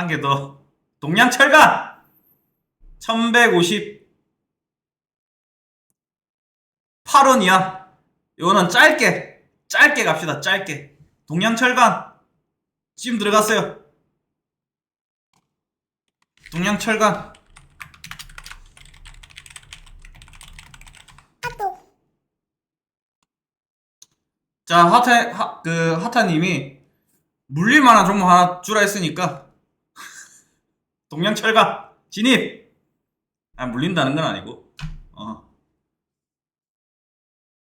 한 개 더. 동양철강 1150 8원이야. 이거는 짧게 짧게 갑시다. 짧게. 동양철강 지금 들어갔어요. 동양철강 자, 하타, 하, 그, 하타님이 물릴 만한 종목 하나 주라 했으니까, 동양 철강, 진입! 아, 물린다는 건 아니고, 어.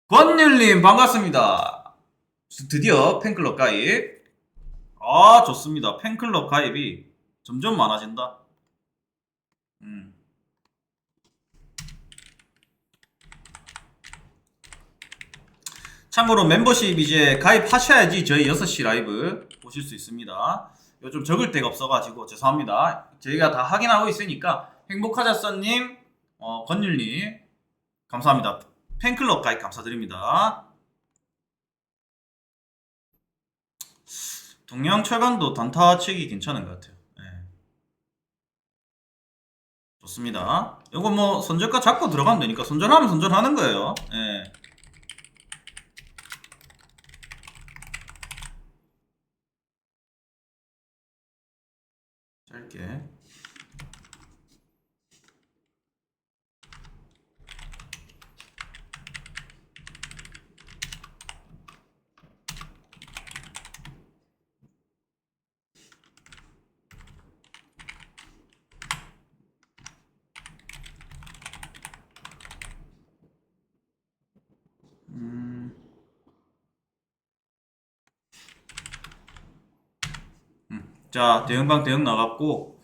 권율님, 반갑습니다. 드디어 팬클럽 가입. 아, 좋습니다. 팬클럽 가입이 점점 많아진다. 음. 참고로 멤버십 이제 가입하셔야지 저희 6시 라이브 보실 수 있습니다. 요즘 적을 데가 없어가지고 죄송합니다. 저희가 다 확인하고 있으니까 행복하자 써님, 어, 건율님 감사합니다. 팬클럽 가입 감사드립니다. 동양 철강도 단타 치기 괜찮은 것 같아요. 예. 좋습니다. 이거 뭐 손절가 잡고 들어가면 되니까 손절하면 손절하는 거예요. 예. 짧게 음. 음, 자 대응방 대응 나갔고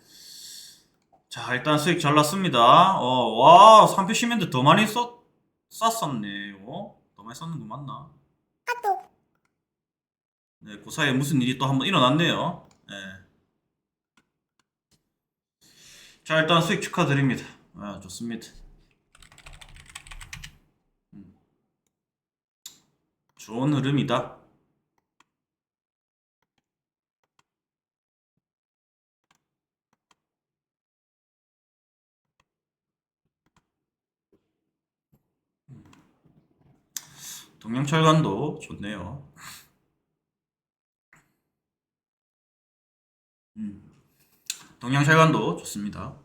자 일단 수익 잘 났습니다 어 와 3표 시멘트 더 많이 썼 쌌었네 어? 더 많이 썼는 거 맞나? 네, 그 사이에 무슨 일이 또 한번 일어났네요 네. 자 일단 수익 축하드립니다 아 좋습니다 음. 좋은 흐름이다 동양철관도 좋네요. 음. 동양철관도 좋습니다.